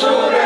সুরে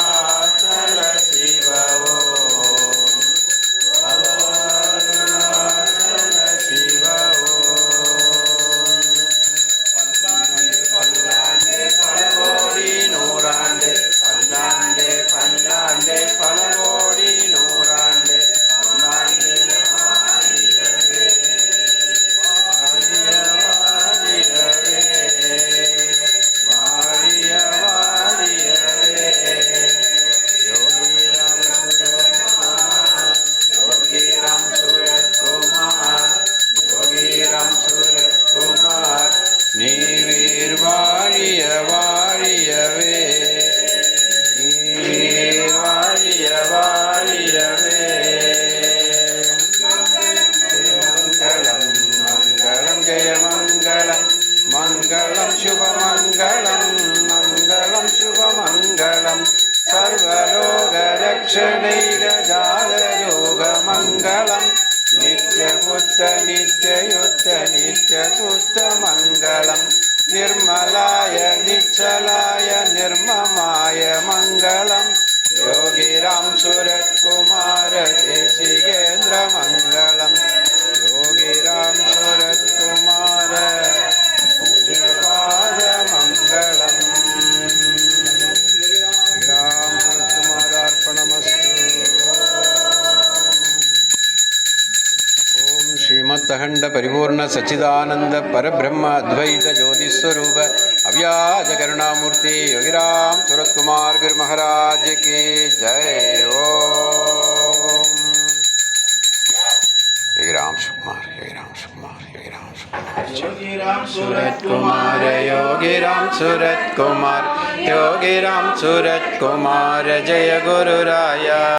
ദക്ഷിണൈലജാലയോഗമംഗളം നിത്യപുത്ത നിത്യയുദ്ധ നിത്യസുത്തമംഗളം നിർമ്മലായ നിശ്ചലായ നിർമ്മമായ മംഗളം. യോഗിരാം സുരത്കുമാര ദേശികേന്ദ്ര മംഗളം. യോഗിരാം സുരത്കുമാര പൂജപാദ മംഗളം. രാമ அனந்தகண்ட பரிபூர்ண சச்சிதானந்த பரபிரம்ம அத்வைத ஜோதிஸ்வரூப அவ்யாஜ கருணாமூர்த்தி யோகிராம் சுரத்குமார் குரு மகாராஜ் கே ஜெய் ஓ யோகிராம் சுகுமார் யோகிராம் சுகுமார் யோகிராம் சுகுமார் யோகிராம் சுரத்குமார் யோகிராம் சுரத்குமார் யோகிராம் சுரத்குமார். ஜெய குருராயா